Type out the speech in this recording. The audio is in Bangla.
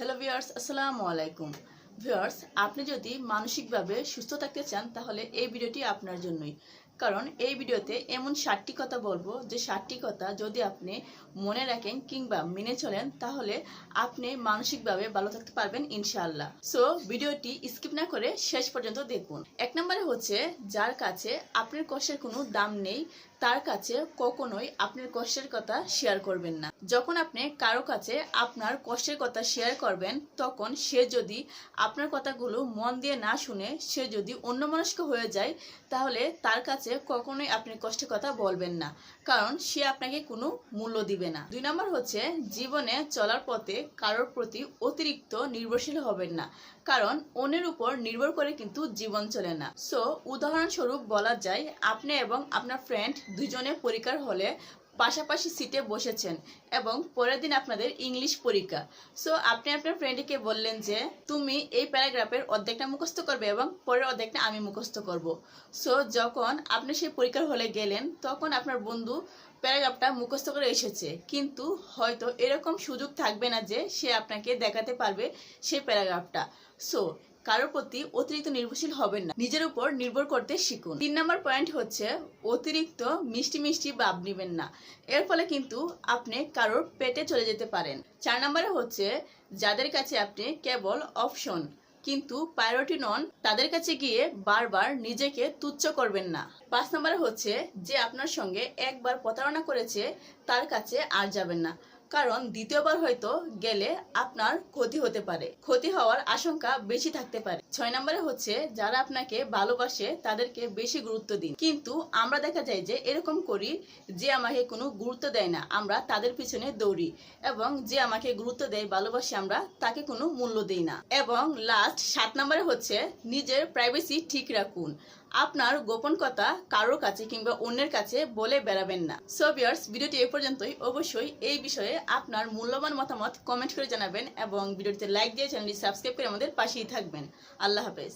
হ্যালো ভিওর্স আসসালামু আলাইকুম। ভিওর্স আপনি যদি মানসিকভাবে সুস্থ থাকতে চান, তাহলে এই ভিডিওটি আপনার জন্যই। কারণ এই ভিডিওতে এমন ষাটটি কথা বলব যে ষাটটি কথা যদি আপনি মনে রাখেন কিংবা মেনে চলেন, তাহলে আপনি মানসিকভাবে ভালো থাকতে পারবেন ইনশাআল্লাহ। সো ভিডিওটি স্কিপ না করে শেষ পর্যন্ত দেখুন। এক নম্বরে হচ্ছে, যার কাছে আপনার কষ্টের কোনো দাম নেই, তার কাছে কখনোই আপনার কষ্টের কথা শেয়ার করবেন না। যখন আপনি কারও কাছে আপনার কষ্টের কথা শেয়ার করবেন, তখন সে যদি আপনার কথাগুলো মন দিয়ে না শুনে, সে যদি অন্যমনস্ক হয়ে যায়, তাহলে তার কাছে কখনোই আপনি কষ্টের কথা বলবেন না, কারণ সে আপনাকে কোনো মূল্য দিবে না। দুই নম্বর হচ্ছে, জীবনে চলার পথে কারোর প্রতি অতিরিক্ত নির্ভরশীল হবেন না, কারণ অন্যের উপর নির্ভর করে কিন্তু জীবন চলে না। সো উদাহরণস্বরূপ বলা যায়, আপনি এবং আপনার ফ্রেন্ড দুজনে পরিকার হলে পাশাপাশি সিটে বসেছেন এবং পরের দিন আপনাদের ইংলিশ পরীক্ষা। সো আপনি আপনার ফ্রেন্ডকে বললেন যে, তুমি এই প্যারাগ্রাফের অর্ধেকটা মুখস্থ করবে এবং পরের অর্ধেকটা আমি মুখস্থ করব। সো যখন আপনি সেই পরীক্ষার হলে গেলেন, তখন আপনার বন্ধু প্যারাগ্রাফটা মুখস্থ করে এসেছে। কিন্তু হয়তো এরকম সুযোগ থাকবে না যে সে আপনাকে দেখাতে পারবে সেই প্যারাগ্রাফটা সো কারোর প্রতি অতিরিক্ত নির্ভরশীল হবেন না। নিজের উপর নির্ভর করতে শিখুন। তিন নম্বর পয়েন্ট হচ্ছে অতিরিক্ত মিষ্টি মিষ্টি ভাব নেবেন না। এর ফলে কিন্তু আপনি কারোর পেটে চলে যেতে পারেন। চার নম্বরে হচ্ছে যাদের কাছে আপনি কেবল অপশন, কিন্তু প্রায়োরিটি নন তাদের কাছে গিয়ে বারবার নিজেকে তুচ্ছ করবেন না। পাঁচ নম্বরে হচ্ছে যে আপনার সঙ্গে একবার প্রতারণা করেছে, তার কাছে আর যাবেন না। কারণ দ্বিতীয়বার হয়তো গেলে আপনার ক্ষতি হতে পারে। ক্ষতি হওয়ার আশঙ্কা বেশি থাকতে পারে। ছয় নম্বরে হচ্ছে, যারা আপনাকে ভালোবাসে তাদেরকে বেশি গুরুত্ব দিন। কিন্তু আমরা দেখা যায় যে এরকম করি যে আমাকে কোনো গুরুত্ব দেয় না, আমরা তাদের পিছনে দৌড়ি এবং যে আমাকে গুরুত্ব দেয়, ভালোবাসি আমরা, তাকে কোনো মূল্য দিই না। এবং লাস্ট সাত নম্বরে হচ্ছে, নিজের প্রাইভেসি ঠিক রাখুন। আপনার গোপন কথা কারোর কাছে কিংবা অন্যের কাছে বলে বেড়াবেন না। সো ভিউয়ার্স ভিডিওটি এ পর্যন্তই। অবশ্যই এই বিষয়ে আপনার মূল্যবান মতামত কমেন্ট করে জানাবেন এবং ভিডিওটিতে লাইক দিয়ে চ্যানেলটি সাবস্ক্রাইব করে আমাদের পাশেই থাকবেন। আল্লাহ হাফেজ।